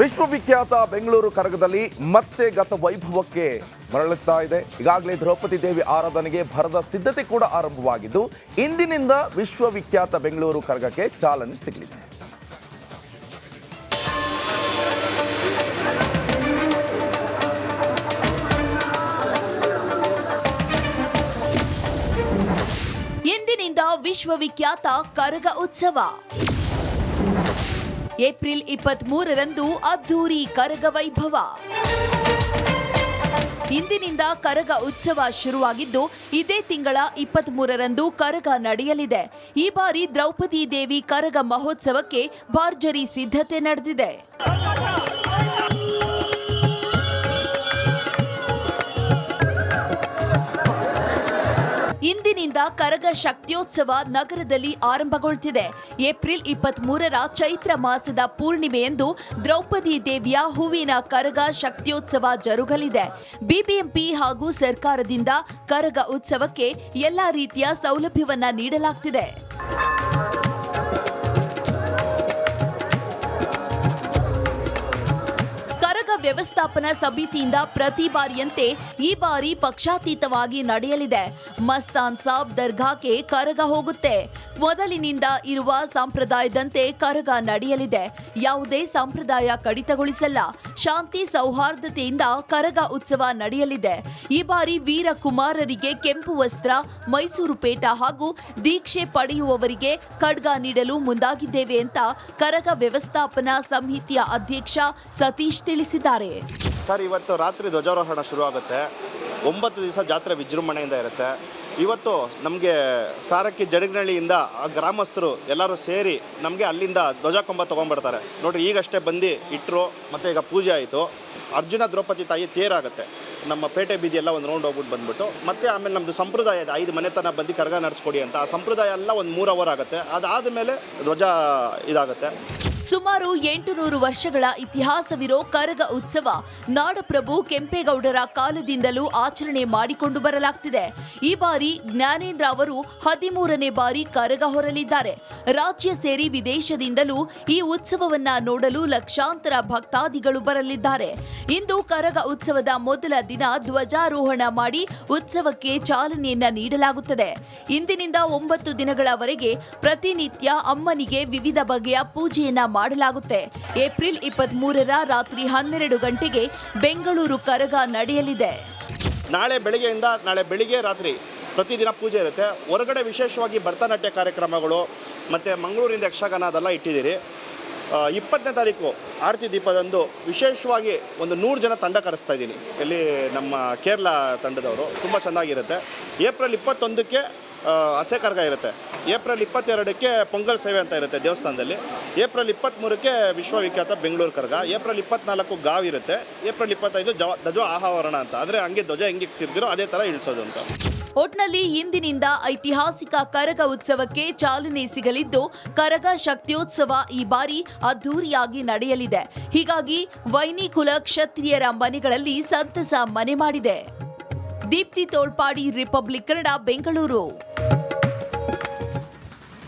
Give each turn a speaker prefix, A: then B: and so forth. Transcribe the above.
A: ವಿಶ್ವವಿಖ್ಯಾತ ಬೆಂಗಳೂರು ಕರಗದಲ್ಲಿ ಮತ್ತೆ ಗತ ವೈಭವಕ್ಕೆ ಮರಳುತ್ತಾ ಇದೆ. ಈಗಾಗಲೇ ದ್ರೌಪದಿ ದೇವಿ ಆರಾಧನೆಗೆ ಭರದ ಸಿದ್ಧತೆ ಕೂಡ ಆರಂಭವಾಗಿದ್ದು, ಇಂದಿನಿಂದ ವಿಶ್ವವಿಖ್ಯಾತ ಬೆಂಗಳೂರು ಕರಗಕ್ಕೆ ಚಾಲನೆ ಸಿಗಲಿದೆ.
B: ಇಂದಿನಿಂದ ವಿಶ್ವವಿಖ್ಯಾತ ಕರಗ ಉತ್ಸವ. ಏಪ್ರಿಲ್ ಇಪ್ಪತ್ತ್ ಮೂರರಂದು ಅದ್ದೂರಿ ಕರಗ ವೈಭವ. ಇಂದಿನಿಂದ ಕರಗ ಉತ್ಸವ ಶುರುವಾಗಿದ್ದು, ಇದೇ ತಿಂಗಳ ಇಪ್ಪತ್ತ್ ಮೂರರಂದು ಕರಗ ನಡೆಯಲಿದೆ. ಈ ಬಾರಿ ದ್ರೌಪದಿ ದೇವಿ ಕರಗ ಮಹೋತ್ಸವಕ್ಕೆ ಭರ್ಜರಿ ಸಿದ್ಧತೆ ನಡೆದಿದೆ. ಕರಗ ಶಕ್ತಿಯೋತ್ಸವ ನಗರದಲ್ಲಿ ಆರಂಭಗೊಳ್ತಿದೆ. ಏಪ್ರಿಲ್ ಇಪ್ಪತ್ತ್ ಮೂರರ ಚೈತ್ರ ಮಾಸದ ಪೂರ್ಣಿಮೆಯಂದು ದ್ರೌಪದಿ ದೇವಿಯ ಹೂವಿನ ಕರಗ ಶಕ್ತಿಯೋತ್ಸವ ಜರುಗಲಿದೆ. ಬಿಬಿಎಂಪಿ ಹಾಗೂ ಸರ್ಕಾರದಿಂದ ಕರಗ ಉತ್ಸವಕ್ಕೆ ಎಲ್ಲಾ ರೀತಿಯ ಸೌಲಭ್ಯವನ್ನ ನೀಡಲಾಗ್ತಿದೆ. ವ್ಯವಸ್ಥಾಪನಾ ಸಮಿತಿಯಿಂದ ಪ್ರತಿ ಬಾರಿಯಂತೆ ಈ ಬಾರಿ ಪಕ್ಷಾತೀತವಾಗಿ ನಡೆಯಲಿದೆ. ಮಸ್ತಾನ್ ಸಾಬ್ ದರ್ಗಾಕ್ಕೆ ಕರಗ ಹೋಗುತ್ತೆ. ಮೊದಲಿನಿಂದ ಇರುವ ಸಂಪ್ರದಾಯದಂತೆ ಕರಗ ನಡೆಯಲಿದೆ. ಯಾವುದೇ ಸಂಪ್ರದಾಯ ಕಡಿತಗೊಳಿಸಲ್ಲ. ಶಾಂತಿ ಸೌಹಾರ್ದತೆಯಿಂದ ಕರಗ ಉತ್ಸವ ನಡೆಯಲಿದೆ. ಈ ಬಾರಿ ವೀರ ಕುಮಾರರಿಗೆ ಕೆಂಪು ವಸ್ತ್ರ, ಮೈಸೂರು ಪೇಟ ಹಾಗೂ ದೀಕ್ಷೆ ಪಡೆಯುವವರಿಗೆ ಖಡ್ಗ ನೀಡಲು ಮುಂದಾಗಿದ್ದೇವೆ ಅಂತ ಕರಗ ವ್ಯವಸ್ಥಾಪನಾ ಸಮಿತಿಯ ಅಧ್ಯಕ್ಷ ಸತೀಶ್ ತಿಳಿಸಿದ್ದಾರೆ.
C: ಸರ್, ಇವತ್ತು ರಾತ್ರಿ ಧ್ವಜಾರೋಹಣ ಶುರು ಆಗುತ್ತೆ ಒಂಬತ್ತು ದಿವಸ ಜಾತ್ರೆ ವಿಜೃಂಭಣೆಯಿಂದ ಇರುತ್ತೆ. ಇವತ್ತು ನಮಗೆ ಸಾರಕ್ಕಿ ಜಡಗನಹಳ್ಳಿಯಿಂದ ಆ ಗ್ರಾಮಸ್ಥರು ಎಲ್ಲರೂ ಸೇರಿ ನಮಗೆ ಅಲ್ಲಿಂದ ಧ್ವಜಕೊಂಬ ತೊಗೊಂಡ್ಬರ್ತಾರೆ. ನೋಡಿರಿ, ಈಗಷ್ಟೇ ಬಂದು ಇಟ್ಟರು ಮತ್ತು ಈಗ ಪೂಜೆ ಆಯಿತು. ಅರ್ಜುನ ದ್ರೌಪದಿ ತಾಯಿ ತೇರಾಗುತ್ತೆ. ನಮ್ಮ ಪೇಟೆ ಬೀದಿ ಒಂದು ರೌಂಡ್ ಹೋಗ್ಬಿಟ್ಟು ಬಂದ್ಬಿಟ್ಟು, ಮತ್ತೆ ಆಮೇಲೆ ನಮ್ಮದು ಸಂಪ್ರದಾಯ ಇದೆ. ಐದು ಮನೆತನ ಬಂದು ಕರಗ ನಡೆಸ್ಕೊಡಿ ಅಂತ. ಆ ಸಂಪ್ರದಾಯ ಎಲ್ಲ ಒಂದು ಮೂರು ಅವರ್ ಆಗುತ್ತೆ. ಅದಾದ ಮೇಲೆ ಧ್ವಜ ಇದಾಗುತ್ತೆ.
B: ಸುಮಾರು ಎಂಟು ನೂರು ವರ್ಷಗಳ ಇತಿಹಾಸವಿರೋ ಕರಗ ಉತ್ಸವ ನಾಡಪ್ರಭು ಕೆಂಪೇಗೌಡರ ಕಾಲದಿಂದಲೂ ಆಚರಣೆ ಮಾಡಿಕೊಂಡು ಬರಲಾಗ್ತಿದೆ. ಈ ಬಾರಿ ಜ್ಞಾನೇಂದ್ರ ಅವರು ಹದಿಮೂರನೇ ಬಾರಿ ಕರಗ ಹೊರಲಿದ್ದಾರೆ. ರಾಜ್ಯ ಸೇರಿ ವಿದೇಶದಿಂದಲೂ ಈ ಉತ್ಸವವನ್ನ ನೋಡಲು ಲಕ್ಷಾಂತರ ಭಕ್ತಾದಿಗಳು ಬರಲಿದ್ದಾರೆ. ಇಂದು ಕರಗ ಉತ್ಸವದ ಮೊದಲ ದಿನ ಧ್ವಜಾರೋಹಣ ಮಾಡಿ ಉತ್ಸವಕ್ಕೆ ಚಾಲನೆಯನ್ನ ನೀಡಲಾಗುತ್ತದೆ. ಇಂದಿನಿಂದ ಒಂಬತ್ತು ದಿನಗಳವರೆಗೆ ಪ್ರತಿನಿತ್ಯ ಅಮ್ಮನಿಗೆ ವಿವಿಧ ಬಗೆಯ ಪೂಜೆಯನ್ನ ಮಾಡಲಾಗುತ್ತೆ. ಏಪ್ರಿಲ್ ಇಪ್ಪತ್ತ್ ಮೂರರ ರಾತ್ರಿ ಹನ್ನೆರಡು ಗಂಟೆಗೆ ಬೆಂಗಳೂರು ಕರಗ ನಡೆಯಲಿದೆ.
C: ನಾಳೆ ಬೆಳಿಗ್ಗೆಯಿಂದ ನಾಳೆ ಬೆಳಿಗ್ಗೆ ರಾತ್ರಿ ಪ್ರತಿದಿನ ಪೂಜೆ ಇರುತ್ತೆ. ಹೊರಗಡೆ ವಿಶೇಷವಾಗಿ ಭರತನಾಟ್ಯ ಕಾರ್ಯಕ್ರಮಗಳು ಮತ್ತು ಮಂಗಳೂರಿಂದ ಯಕ್ಷಗಾನ ಅದೆಲ್ಲ ಇಟ್ಟಿದ್ದೀರಿ. ಇಪ್ಪತ್ತನೇ ತಾರೀಕು ಆರತಿ ದೀಪದಂದು ವಿಶೇಷವಾಗಿ ಒಂದು ನೂರು ಜನ ತಂಡ ಕರೆಸ್ತಾ ಇದ್ದೀನಿ. ಇಲ್ಲಿ ನಮ್ಮ ಕೇರಳ ತಂಡದವರು ತುಂಬ ಚೆನ್ನಾಗಿರುತ್ತೆ. ಏಪ್ರಿಲ್ ಇಪ್ಪತ್ತೊಂದಕ್ಕೆ ಹಸೆ ಕರ್ಗ ಇರುತ್ತೆ. ಏಪ್ರಿಲ್ ಇಪ್ಪತ್ತೆರಡಕ್ಕೆ ಪೊಂಗಲ್ ಸೇವೆ ಅಂತ ಇರುತ್ತೆ ದೇವಸ್ಥಾನದಲ್ಲಿ. ಏಪ್ರಿಲ್ ಇಪ್ಪತ್ತ್ಮೂರಕ್ಕೆ ವಿಶ್ವವಿಖ್ಯಾತ ಬೆಂಗಳೂರು ಕರ್ಗ, ಏಪ್ರಿಲ್ ಇಪ್ಪತ್ನಾಲ್ಕು ಗಾವ್ ಇರುತ್ತೆ, ಏಪ್ರಿಲ್ ಇಪ್ಪತ್ತೈದು ಜವ, ಧ್ವಜ ಆಹಾವರಣ ಅಂತ. ಆದರೆ ಹಂಗೆ ಧ್ವಜ ಹೆಂಗೆ ಸಿರ್ದಿರೋ ಅದೇ ಥರ ಇಳಿಸೋದು ಅಂತ.
B: ಒಟ್ನಲ್ಲಿ ಇಂದಿನಿಂದ ಐತಿಹಾಸಿಕ ಕರಗ ಉತ್ಸವಕ್ಕೆ ಚಾಲನೆ ಸಿಗಲಿದ್ದು, ಕರಗ ಶಕ್ತಿಯೋತ್ಸವ ಈ ಬಾರಿ ಅದ್ದೂರಿಯಾಗಿ ನಡೆಯಲಿದೆ. ಹೀಗಾಗಿ ವೈನಿಕುಲ ಕ್ಷತ್ರಿಯರ ಮನೆಗಳಲ್ಲಿ ಸಂತಸ ಮನೆ ಮಾಡಿದೆ. ದೀಪ್ತಿ ತೋಳ್ಪಾಡಿ ರಿಪಬ್ಲಿಕ್ ಕನ್ನಡ, ಬೆಂಗಳೂರು.